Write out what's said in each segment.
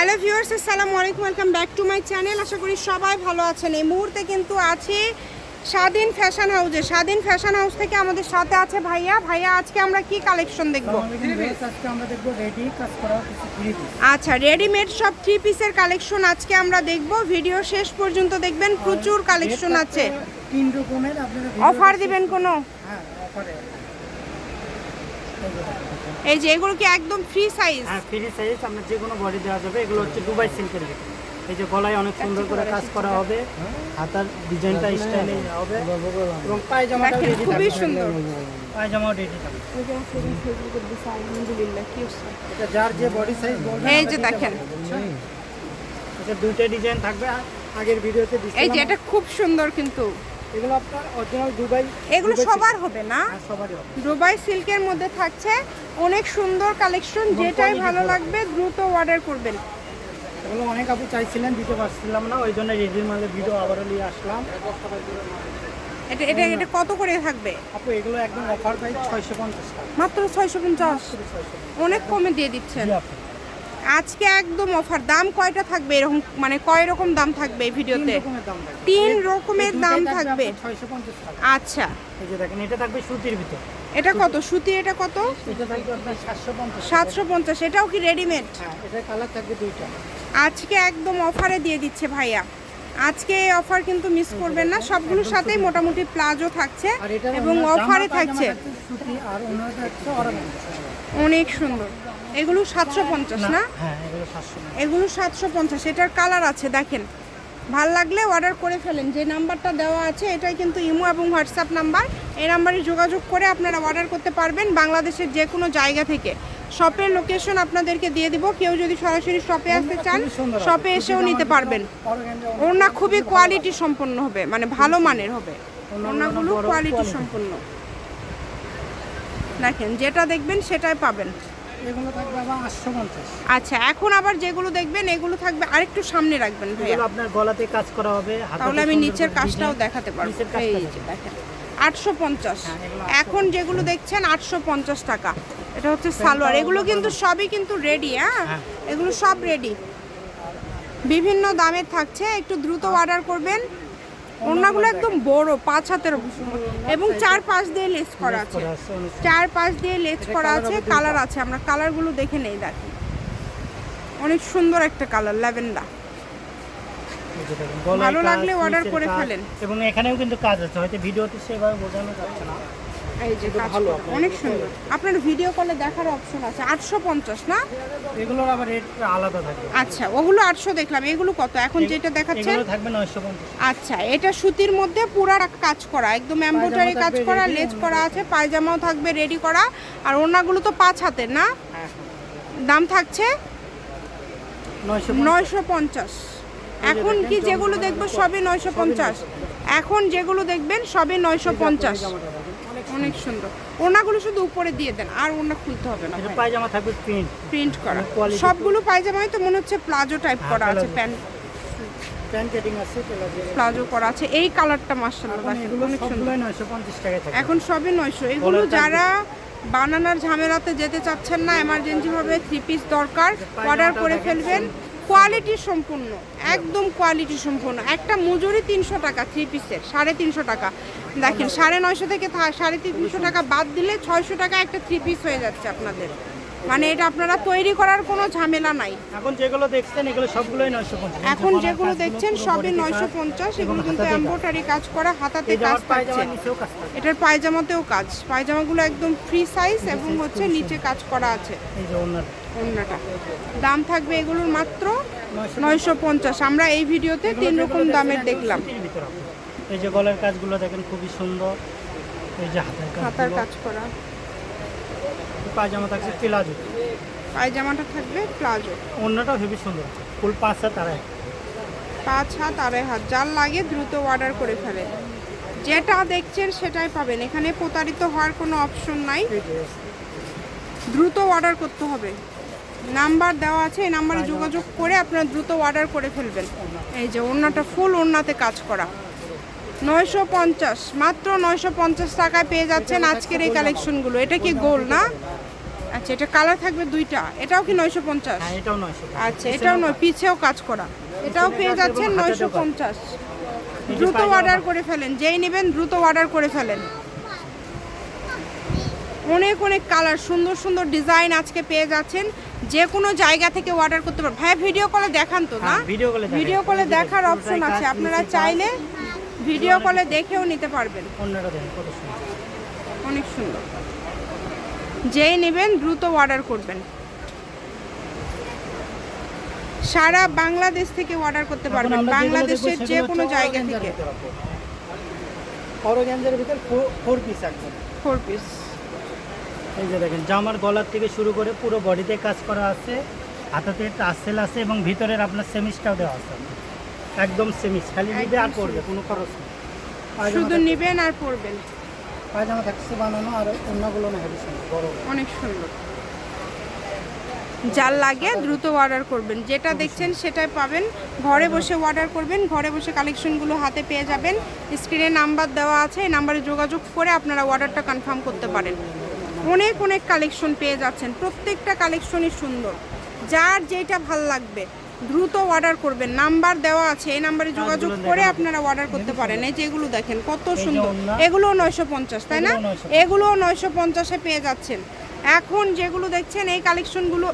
Hello viewers আসসালামু আলাইকুম welcome back to my channel. আশা করি সবাই ভালো আছেন। এই মুহূর্তে কিন্তু আছে স্বাধীন ফ্যাশন হাউসে স্বাধীন ফ্যাশন হাউস থেকে আমাদের সাথে আছে ভাইয়া। ভাইয়া আজকে আমরা কি কালেকশন দেখব? আচ্ছা রেডিমেড সব থ্রি পিসের কালেকশন আজকে আমরা দেখব। ভিডিও শেষ পর্যন্ত দেখবেন প্রচুর কালেকশন আছে। তিন রকমের অফার দিবেন কোনো? হ্যাঁ অফারে এই যে এগুলো কি একদম ফ্রি সাইজ হ্যাঁ ফ্রি সাইজ আপনার যে কোনো বডি দেওয়া যাবে। এগুলো হচ্ছে দুবাই সিল্কের ভিতরে এই যে গলায় অনেক সুন্দর করে কাজ করা হবে। হাতার ডিজাইনটা স্টাইলে হবে। এবং পায়জামাটা রেডি খুবই সুন্দর। পায়জামাও রেডি থাকবে। এটা যার যে বডি সাইজ এই যে দেখেন। এটা দুইটা ডিজাইন থাকবে। আগের ভিডিওতে এই যে এটা খুব সুন্দর কিন্তু। এগুলো আপনার অরিজিনাল দুবাই এগুলো সবার হবে না। হ্যাঁ, সবারই হবে। দুবাই সিল্কের মধ্যে থাকছে অনেক সুন্দর কালেকশন যেটাই ভালো লাগবে দ্রুত অর্ডার করবেন। এগুলো অনেক আপু চাইছিলেন দিতে পারছিলাম না ওই জন্য রেডি মালের ভিডিও আবারও নিয়ে আসলাম। এটা এটা এটা কত করে থাকবে? আপু এগুলো একদম অফার প্রাইস ছয়শো পঞ্চাশ টাকা। মাত্র ছয়শো পঞ্চাশ। ছয়শো অনেক কমে দিয়ে দিচ্ছেন। আজকে একদম অফার দাম কয়টা থাকবে? এরকম মানে কয় রকম দাম থাকবে এই ভিডিওতে? তিন রকমের দাম থাকবে আচ্ছা। এই যে দেখেন এটা থাকবে সুতির ভিতর। এটা কত? সুতি এটা কত? সাতশো পঞ্চাশ এটাও কি রেডিমেড হ্যাঁ দুইটা। আজকে একদম অফারে দিয়ে দিচ্ছে ভাইয়া। আজকে এই অফার কিন্তু মিস করবেন না। সবগুলোর সাথেই মোটামুটি প্লাজো থাকছে এবং অফারে থাকছে। অনেক সুন্দর। এগুলো সাতশো পঞ্চাশ না? হ্যাঁ এগুলো সাতশো পঞ্চাশ। এটার কালার আছে দেখেন। ভালো লাগলে অর্ডার করে ফেলেন। যে নাম্বারটা দেওয়া আছে এটাই কিন্তু ইমো এবং হোয়াটসঅ্যাপ নাম্বার। এই নাম্বারে যোগাযোগ করে আপনারা অর্ডার করতে পারবেন বাংলাদেশের যে কোনো জায়গা থেকে। শপের লোকেশন আপনাদেরকে দিয়ে দিব। কেউ যদি সরাসরি শপে আসতে চান শপে এসেও নিতে পারবেন। ওড়না খুবই কোয়ালিটি সম্পন্ন হবে মানে ভালো মানের হবে। ওড়নাগুলো বড় কোয়ালিটি সম্পন্ন। দেখেন যেটা দেখবেন সেটাই পাবেন। এগুলো থাকবে আবার আটশো পঞ্চাশ। আচ্ছা এখন আবার যেগুলো দেখবেন এগুলো থাকবে আরেকটু সামনে রাখবেন ভাইয়া। এগুলো আপনার গলাতে কাজ করা হবে তাহলে আমি নিচের কাজটাও দেখাতে পারব। নিচের কাজটা এই যে দেখেন। আটশো পঞ্চাশ। হ্যাঁ, এগুলো এখন যেগুলো দেখছেন আটশো পঞ্চাশ টাকা। এটা হচ্ছে সালোয়ার। এগুলো কিন্তু সবই কিন্তু রেডি হ্যাঁ? হ্যাঁ। এগুলো সব রেডি বিভিন্ন দামের থাকছে একটু দ্রুত অর্ডার করবেন। ওড়নাগুলো একদম বড় পাঁচ হাতের এবং চার পাঁচ দিয়ে লেস করা আছে। চার পাঁচ দিয়ে লেস করা আছে কালার আছে। আমরা কালারগুলো দেখে নেই দেখি। অনেক সুন্দর একটা কালার ল্যাভেন্ডার ভালো লাগলে অর্ডার করে ফেলেন। এবং এখানেও কিন্তু কাজ আছে হয়তো ভিডিওতে সেভাবে বোঝানো যাচ্ছে না। এই যে কাজ অনেক সুন্দর। আপনার ভিডিও কলে দেখার অপশন আছে। আটশো পঞ্চাশ না? এগুলোর আবার রেট আলাদা থাকবে আচ্ছা ওগুলো আটশো দেখলাম। এগুলো কত? এখন যেটা দেখাচ্ছেন? থাকবে নয়শো আচ্ছা এটা সুতির মধ্যে পুরা কাজ করা। একদম এমব্রয়ডারি কাজ করা লেজ করা আছে পায়জামাও থাকবে রেডি করা। আর ওনাগুলো তো পাঁচ হাতের না? হ্যাঁ দাম থাকছে? নয়শো পঞ্চাশ। এখন কি যেগুলো দেখব সবই নয়শো পঞ্চাশ। এখন যেগুলো দেখবেন সবই নয়শো পঞ্চাশ। অনেক সুন্দর। ওনাগুলো শুধু উপরে দিয়ে দেন আর ওনা খুলতে হবে না পায়জামা থাকবে প্রিন্ট প্রিন্ট করা। সবগুলো পায়জামাই তো মনে হচ্ছে প্লাজো টাইপ হ্যাঁ, করা আছে প্যান্ট প্লাজো করা আছে। এই কালারটা মার্শাল্লাহ অনেক সুন্দর। এখন সবই নয়শো। এগুলো যারা বানানোর ঝামেলাতে যেতে চাচ্ছেন না এমার্জেন্সি ভাবে থ্রি পিস দরকার অর্ডার করে ফেলবেন। কোয়ালিটি সম্পূর্ণ একদম কোয়ালিটি সম্পূর্ণ। একটা মজুরি তিনশো টাকা থ্রি পিসের সাড়ে তিনশো টাকা। দেখেন সাড়ে নয়শো থেকে সাড়ে তিনশো টাকা বাদ দিলে ছয়শো টাকা একটা থ্রি পিস হয়ে যাচ্ছে আপনাদের। মানে এটা আপনারা তৈরি করার কোনো ঝামেলা নাই। এখন যেগুলো দেখছেন এগুলো সবগুলোই নয়শো পঞ্চাশ। এখন যেগুলো দেখছেন সবই নয়শো পঞ্চাশ। এগুলো কিন্তু এম্ব্রয়ডারি কাজ। করা হাতাতে কাজ থাকে এটার পায়জামাতেও কাজ। পায়জামাগুলো একদম ফ্রি সাইজ এবং হচ্ছে নিচে কাজ করা আছে। এই যে দাম থাকবে এগুলোর মাত্র নয়শো নয়শো পঞ্চাশ। আমরা এই ভিডিওতে তিন রকম দামের দেখলাম। এই যে গলার কাজগুলো দেখেন খুবই সুন্দর। এই যে হাতের কাজ হাতার কাজ করা। পায়জামা থাকছে প্লাজো। পায়জামাটা থাকবে প্লাজো। অন্যটাও হেবি সুন্দর। ফুল পাঁচ হাত এক পাঁচ হাত আড়াই হাত। যার লাগে দ্রুত অর্ডার করে ফেলেন যেটা দেখছেন সেটাই পাবেন। এখানে প্রতারিত হওয়ার কোনো অপশন নাই। দ্রুত অর্ডার করতে হবে। নাম্বার দেওয়া আছে এই নাম্বারে যোগাযোগ করে আপনারা দ্রুত অর্ডার করে ফেলবেন। এই যে ওড়নাটা ফুল ওড়নাতে কাজ করা। নয়শো পঞ্চাশ মাত্র নয়শো পঞ্চাশ টাকায় পেয়ে যাচ্ছেন আজকের এই কালেকশনগুলো এটা কি গোল না? আচ্ছা এটা কালার থাকবে দুইটা। এটাও কি নয়শো পঞ্চাশ? হ্যাঁ আচ্ছা এটাও নয় পিছেও কাজ করা। এটাও পেয়ে যাচ্ছেন নয়শো পঞ্চাশ। দ্রুত অর্ডার করে ফেলেন যেই নেবেন দ্রুত অর্ডার করে ফেলেন। অনেক অনেক কালার সুন্দর সুন্দর ডিজাইন আজকে পেয়ে যাচ্ছেন। যে কোনো জায়গা থেকে অর্ডার করতে পারবেন ভাইয়া ভিডিও কলে দেখান তো না? হ্যাঁ, দেখাই। ভিডিও কলে দেখার অপশন আছে। আপনারা চাইলে ভিডিও কলে দেখেও নিতে পারবেন। অনেক সুন্দর। যেই নেবেন দ্রুত অর্ডার করবেন। সারা বাংলাদেশ থেকে অর্ডার করতে পারবেন। বাংলাদেশের যে কোনো জায়গা থেকে। ভিতর ফোর পিস একদম। ফোর পিস এই যে দেখেন জামার গলার থেকে শুরু করে পুরো বডিতে কাজ করা আছে। হাতাতে টাসেল আছে এবং ভিতরের আপনার সেমিসটাও দেওয়া আছে। একদম সেমিস খালি নিবে আর পড়বে কোনো খরচ নেই। শুধু নেবেন আর পরবেন। পায়জামা থাকছে বানানো আর অন্যগুলো না হেভি সুন্দর বড়। অনেক সুন্দর। যার লাগে দ্রুত অর্ডার করবেন। যেটা দেখছেন সেটাই পাবেন। ঘরে বসে অর্ডার করবেন। ঘরে বসে কালেকশনগুলো হাতে পেয়ে যাবেন। স্ক্রিনে নাম্বার দেওয়া আছে এই নাম্বারে যোগাযোগ করে আপনারা অর্ডারটা কনফার্ম করতে পারেন। অনেক অনেক কালেকশন পেয়ে যাচ্ছেন। প্রত্যেকটা কালেকশনই সুন্দর। যার যেটা ভালো লাগবে। দ্রুত অর্ডার করবেন। নাম্বার দেওয়া আছে এই নাম্বারে যোগাযোগ করে আপনারা অর্ডার করতে পারেন। এই যে এগুলো দেখেন কত সুন্দর। ওড়না। এগুলো নয়শো পঞ্চাশ তাই না? এগুলোও 950 এগুলো নয়শো পঞ্চাশে পেয়ে যাচ্ছেন। এখন যেগুলো দেখছেন এই কালেকশনগুলো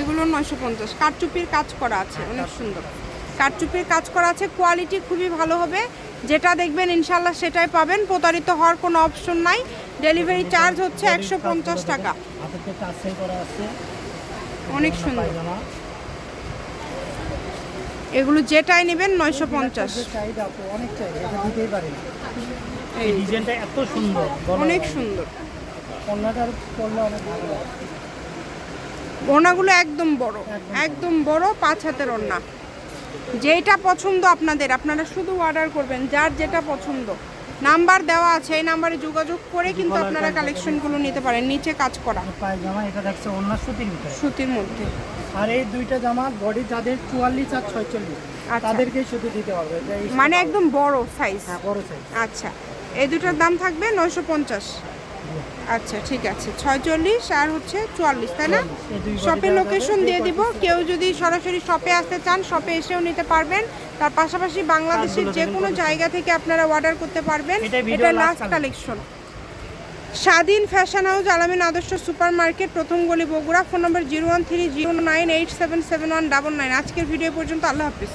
এগুলো নয়শো পঞ্চাশ। কারচুপির কাজ করা আছে অনেক সুন্দর। কারচুপির কাজ করা আছে কোয়ালিটি খুবই ভালো হবে। যেটা দেখবেন ইনশাল্লাহ সেটাই পাবেন। প্রতারিত হওয়ার কোনো অপশন নাই। ডেলিভারি চার্জ হচ্ছে একশো পঞ্চাশ টাকা। হাতাতে টাসেল করা আছে। অনেক সুন্দর। এগুলো যেটাই নেবেন নয়শো পঞ্চাশ। অনেক দিতেই পারি এই এই ডিজাইনটা এত সুন্দর অনেক সুন্দর। পরলে অনেক ভালো। ওনাগুলো একদম বড় একদম বড়। পাঁচ হাতের ওড়না। যেটা পছন্দ আপনাদের আপনারা শুধু অর্ডার করবেন যার যেটা পছন্দ। নাম্বার দেওয়া আছে এই নাম্বারে যোগাযোগ করে কিন্তু আপনারা কালেকশনগুলো নিতে পারেন নিচে কাজ করা। পায়জামা এটা দেখছে অন্য সুতির ভিতরে। সুতির মধ্যে। আর এই দুইটা জামা বডি যাদের চুয়াল্লিশ আর ছয়চল্লিশ আচ্ছা। তাদেরকে শুধু দিতে হবে। মানে একদম বড় সাইজ হ্যাঁ বড় সাইজ আচ্ছা। এই দুটোর দাম থাকবে নয়শো পঞ্চাশ। আচ্ছা ঠিক আছে। ছয়চল্লিশ আর হচ্ছে চুয়াল্লিশ তাই না? শপের লোকেশন দিয়ে দিব। কেউ যদি সরাসরি শপে আসতে চান শপে এসেও নিতে পারবেন। তার পাশাপাশি বাংলাদেশের যে কোনো জায়গা থেকে আপনারা অর্ডার করতে পারবেন। এটা last collection Swadhin fashion house Alamin Adarsha super market প্রথম গলি Bogura phone number zero one three zero nine eight seven seven one double nine আজকের ভিডিও পর্যন্ত আল্লাহ হাফিজ।